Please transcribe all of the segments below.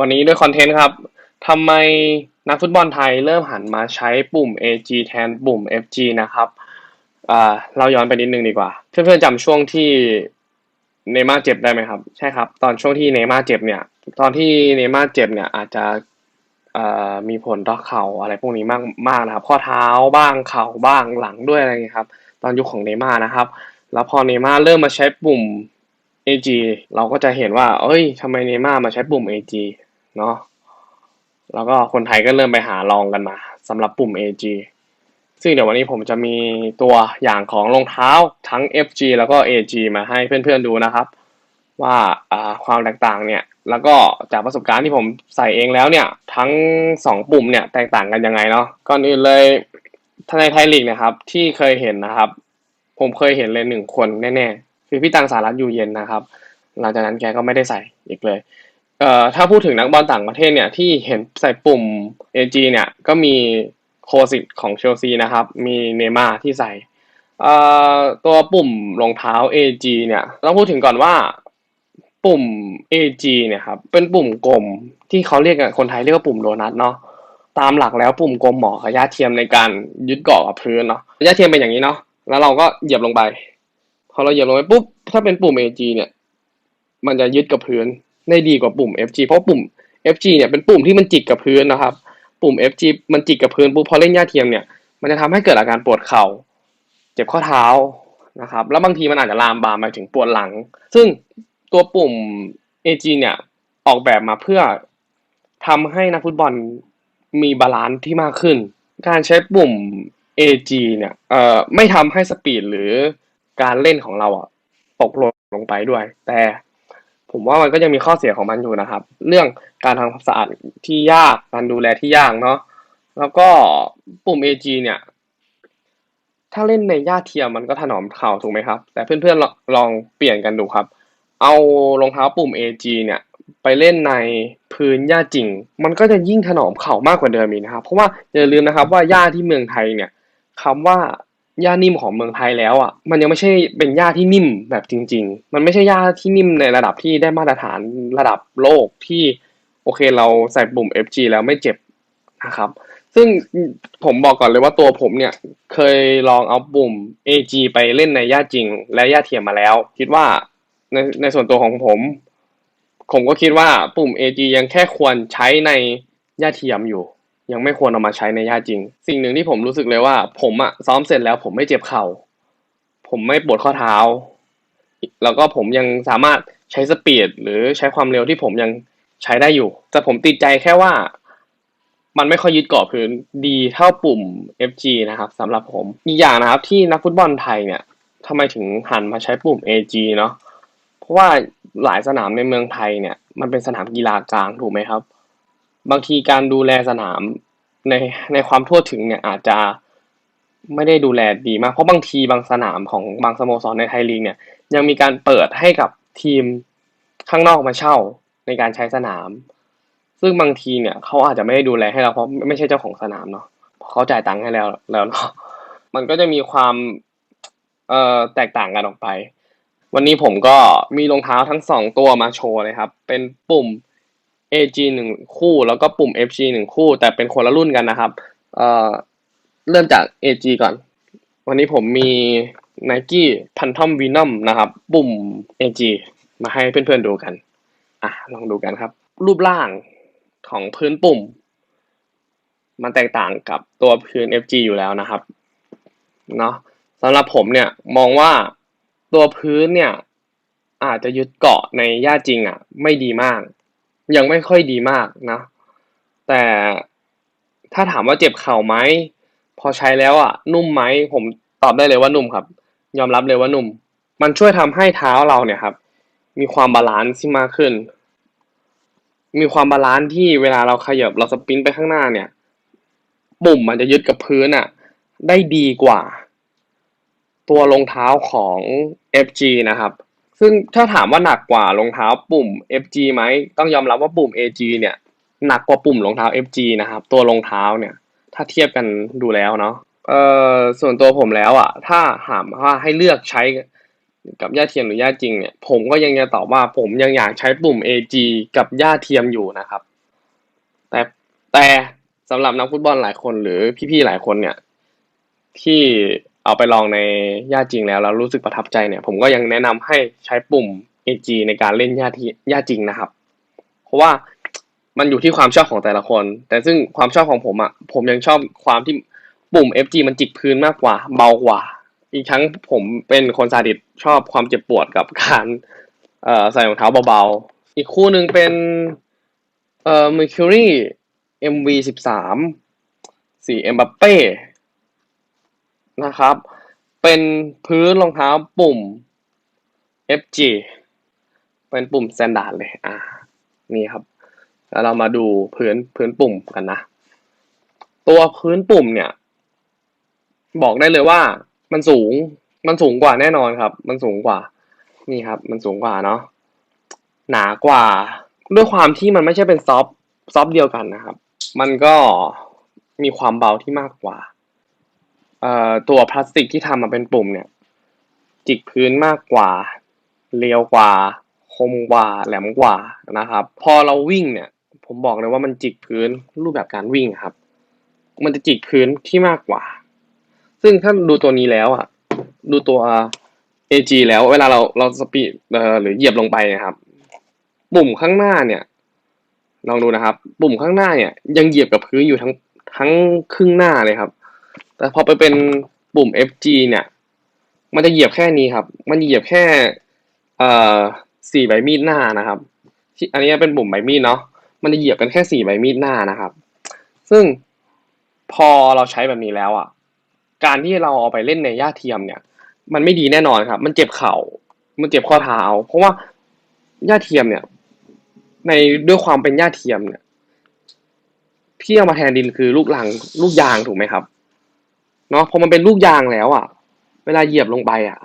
วันนี้ด้วยคอนเทนต์ครับทำไมนักฟุตบอลไทยเริ่มหันมาใช้ปุ่ม AG แทนปุ่ม FG นะครับเราย้อนไปนิดนึงดีกว่า เพื่อนๆจำช่วงที่เนม่าเจ็บได้ไหมครับ ใช่ครับ ตอนช่วงที่เนม่าเจ็บเนี่ย ตอนที่เนม่าเจ็บเนี่ยอาจจะมีผลต่อเข่าอะไรพวกนี้มากมากนะครับ ข้อเท้าบ้างเข่าบ้างหลังด้วยอะไรเงี้ยครับ ตอนยุคของเนม่านะครับ แล้วพอเนม่าเริ่มมาใช้ปุ่ม AG เราก็จะเห็นว่า เอ้ยทำไมเนม่ามาใช้ปุ่ม AG เนาะแล้วก็คนไทยก็เริ่มไปหาลองกันมาสำหรับปุ่ม AG ซึ่งเดี๋ยววันนี้ผมจะมีตัวอย่างของรองเท้าทั้ง FG แล้วก็ AG มาให้เพื่อนๆดูนะครับ ว่าความแตกต่างเนี่ย แล้วก็จากประสบการณ์ที่ผมใส่เองแล้วเนี่ย ทั้งสองปุ่มเนี่ยแตกต่างกันยังไงเนาะก่อนอื่นเลยถ้าในไทยลีกนะครับ ที่เคยเห็นนะครับ ผมเคยเห็นเลยหนึ่งคนแน่ๆคือพี่ตังสารัตอยู่เย็นนะครับ หลังจากนั้นแกก็ไม่ได้ใส่อีกเลย อ่อถ้าพูดถึงนักบอลต่างประเทศเนี่ยที่เห็นใส่ปุ่ม AG เนี่ยก็มีโคสิตของเชลซีนะครับ มีเนม่าที่ใส่ตัวปุ่มรองเท้า AG เนี่ยต้องพูดถึงก่อนว่าปุ่ม AG เนี่ยครับเป็นปุ่มกลมที่เขาเรียกกันคนไทยเรียกว่าปุ่มโดนัทเนาะตามหลักแล้วปุ่มกลมเหมาะกับหญ้าเทียมในการยึดเกาะกับพื้นเนาะหญ้าเทียมเป็นอย่างนี้เนาะแล้วเราก็เหยียบลงไป พอเราเหยียบลงไปปุ๊บถ้าเป็นปุ่ม AG เนี่ย มันจะยึดกับพื้น ได้ดีกว่าปุ่ม FG เพราะปุ่ม FG เนี่ยเป็นปุ่มที่มันจิกกับพื้นนะครับ ปุ่ม FG มันจิกกับพื้นปุ๊บพอเล่นหญ้าเทียมเนี่ยมันจะทำให้เกิดอาการปวดเข่า เจ็บข้อเท้านะครับ แล้วบางทีมันอาจจะลามบามไปถึงปวดหลัง ซึ่งตัวปุ่ม AG เนี่ยออกแบบมาเพื่อทำให้นักฟุตบอลมีบาลานซ์ที่มากขึ้น การใช้ปุ่ม AG เนี่ยเอ่อไม่ทำให้สปีดหรือการเล่นของเราอะตกหล่นลงไปด้วย แต่ ผมว่ามันก็ยังมีข้อเสียของมันอยู่นะครับ เรื่องการทำความสะอาดที่ยากการดูแลที่ยากเนาะแล้วก็ปุ่ม AG เนี่ย ถ้าเล่นในหญ้าเทียมมันก็ถนอมเข่าถูกไหมครับ แต่เพื่อนๆลองลองเปลี่ยนกันดูครับ เอารองเท้าปุ่ม AG เนี่ยไปเล่นในพื้นหญ้าจริง มันก็จะยิ่งถนอมเข่ามากกว่าเดิมอีกนะครับ เพราะว่าอย่าลืมนะครับว่าหญ้าที่เมืองไทยเนี่ยคำว่า หญ้านิ่มของเมืองไทยแล้วอะมันยังไม่ใช่เป็นหญ้าที่นิ่มแบบจริง ๆ มันไม่ใช่หญ้าที่นิ่มในระดับที่ได้มาตรฐานระดับโลกที่โอเคเราใส่ปุ่ม FG แล้วไม่เจ็บนะครับ ซึ่งผมบอกก่อนเลยว่าตัวผมเนี่ยเคยลองเอาปุ่ม AG ไปเล่นในหญ้าจริง และหญ้าเทียมมาแล้ว คิดว่าในในส่วนตัวของผม ผมก็คิดว่าปุ่ม AG ยังแค่ควรใช้ในหญ้าเทียมอยู่ ยังไม่ควรเอามาใช้ในหญ้าจริง สิ่งหนึ่งที่ผมรู้สึกเลยว่า ผมอะซ้อมเสร็จแล้วผมไม่เจ็บเข่า ผมไม่ปวดข้อเท้า แล้วก็ผมยังสามารถใช้สปีดหรือใช้ความเร็วที่ผมยังใช้ได้อยู่ แต่ผมติดใจแค่ว่า มันไม่ค่อยยึดเกาะพื้นดีเท่าปุ่ม FG นะครับสำหรับผม อีกอย่างนะครับที่นักฟุตบอลไทยเนี่ยทำไมถึงหันมาใช้ปุ่ม AG เนาะเพราะว่าหลายสนามในเมืองไทยเนี่ย มันเป็นสนามกีฬากลางถูกไหมครับ บางทีการดูแลสนามในในความทั่วถึงเนี่ยอาจจะไม่ได้ดูแลดีมาก เพราะบางทีบางสนามของบางสโมสรในไทยลีกเนี่ย ยังมีการเปิดให้กับทีมข้างนอกมาเช่าในการใช้สนาม ซึ่งบางทีเนี่ยเขาอาจจะไม่ได้ดูแลให้เราเพราะไม่ใช่เจ้าของสนามเนาะเพราะเขาจ่ายตังค์ให้แล้วแล้วเนาะมันก็จะมีความเอ่อแตกต่างกันออกไป วันนี้ผมก็มีรองเท้าทั้งสองตัวมาโชว์เลยครับ เป็นปุ่ม AG หนึ่งคู่แล้วก็ปุ่ม FG หนึ่งคู่ แต่เป็นคนละรุ่นกันนะครับ เอ่อ เริ่มจาก AG ก่อน วันนี้ผมมี Nike Phantom Venom นะครับ ปุ่ม AG มาให้เพื่อนๆดูกัน อะ ลองดูกันครับ รูปร่างของพื้นปุ่ม มันแตกต่างกับตัวพื้น FG อยู่แล้วนะครับ เนาะสำหรับผมเนี่ยมองว่าตัวพื้นเนี่ย อาจจะยึดเกาะในหญ้าจริงอะ ไม่ดีมาก ยังไม่ค่อยดีมากนะ แต่ถ้าถามว่าเจ็บเข่าไหมพอใช้แล้วอะ นุ่มไหมผมตอบได้เลยว่านุ่มครับ ยอมรับเลยว่านุ่ม มันช่วยทำให้เท้าเราเนี่ยครับ มีความบาลานซ์ที่มากขึ้น มีความบาลานซ์ที่เวลาเราขยับเราสปินไปข้างหน้าเนี่ย ปุ่มมันจะยึดกับพื้นอะ ได้ดีกว่า ตัวรองเท้าของ FG นะครับ ซึ่งถ้าถามว่าหนักกว่ารองเท้าปุ่ม FG ไหมต้องยอมรับว่าปุ่ม AG เนี่ยหนักกว่าปุ่มรองเท้า FG นะครับ ตัวรองเท้าเนี่ย ถ้าเทียบกันดูแล้วเนาะเอ่อส่วนตัวผมแล้วอะ ถ้าถามว่าให้เลือกใช้กับหญ้าเทียมหรือหญ้าจริงเนี่ย ผมก็ยังจะตอบว่าผมยังอยากใช้ปุ่ม AG กับหญ้าเทียมอยู่นะครับ แต่แต่สำหรับนักฟุตบอลหลายคนหรือพี่ๆหลายคนเนี่ย ที่ เอาไปลองในหญ้าจริงแล้วแล้วรู้สึกประทับใจเนี่ย ผมก็ยังแนะนำให้ใช้ปุ่ม AG ในการเล่นหญ้าที่หญ้าจริงนะครับ เพราะว่ามันอยู่ที่ความชอบของแต่ละคน แต่ซึ่งความชอบของผมอะผมยังชอบความที่ปุ่ม FG มันจิกพื้นมากกว่า เบากว่า อีกทั้งผมเป็นคนซาดิสชอบความเจ็บปวดกับการใส่รองเท้าเบาๆ อีกคู่หนึ่งเป็นเอ่อ Mercury MV สิบสามสีเอ็มบัปเป้ นะครับ เป็นพื้นรองเท้าปุ่ม FG เป็นปุ่มสแตนดาร์ดเลย อ่า นี่ครับ แล้วเรามาดูพื้นพื้นปุ่มกันนะ ตัวพื้นปุ่มเนี่ย บอกได้เลยว่ามันสูง มันสูงกว่าแน่นอนครับ มันสูงกว่า นี่ครับ มันสูงกว่าเนาะ หนากว่า ด้วยความที่มันไม่ใช่เป็นซอฟต์ซอฟต์เดียวกันนะครับ มันก็มีความเบาที่มากกว่า ตัวพลาสติกที่ทำมาเป็นปุ่มเนี่ย จิกพื้นมากกว่า เรียวกว่า คมกว่า แหลมกว่านะครับ พอเราวิ่งเนี่ย ผมบอกเลยว่ามันจิกพื้นรูปแบบการวิ่งครับ มันจะจิกพื้นที่มากกว่า ซึ่งถ้าดูตัวนี้แล้วอะ ดูตัว AG แล้วเวลาเราเราสปีดหรือเหยียบลงไปนะครับ ปุ่มข้างหน้าเนี่ย ลองดูนะครับ ปุ่มข้างหน้าเนี่ย ยังเหยียบกับพื้นอยู่ทั้งทั้งครึ่งหน้าเลยครับ แต่พอไปเป็นปุ่ม FG เนี่ย มันจะเหยียบแค่นี้ครับ มันเหยียบแค่ เอ่อสี่ใบมีดหน้านะครับ อันนี้เป็นปุ่มใบมีดเนาะ มันจะเหยียบกันแค่สี่ใบมีดหน้านะครับ ซึ่งพอเราใช้แบบนี้แล้วอะ การที่เราเอาไปเล่นในหญ้าเทียมเนี่ย มันไม่ดีแน่นอนครับ มันเจ็บเข่า มันเจ็บข้อเท้า เพราะว่าหญ้าเทียมเนี่ย ในด้วยความเป็นหญ้าเทียมเนี่ยที่เอามาแทนดินคือลูกหลังลูกยางถูกไหมครับ เนาะพอมันเป็นลูกยางแล้วอะ เวลาเหยียบลงไปอะ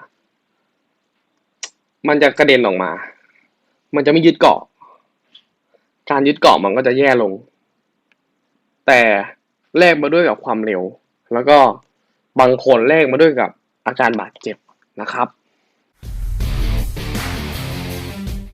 มันจะกระเด็นออกมา มันจะไม่ยึดเกาะ การยึดเกาะมันก็จะแย่ลง แต่แลกมาด้วยกับความเร็ว แล้วก็บางคนแลกมาด้วยกับอาการบาดเจ็บนะครับ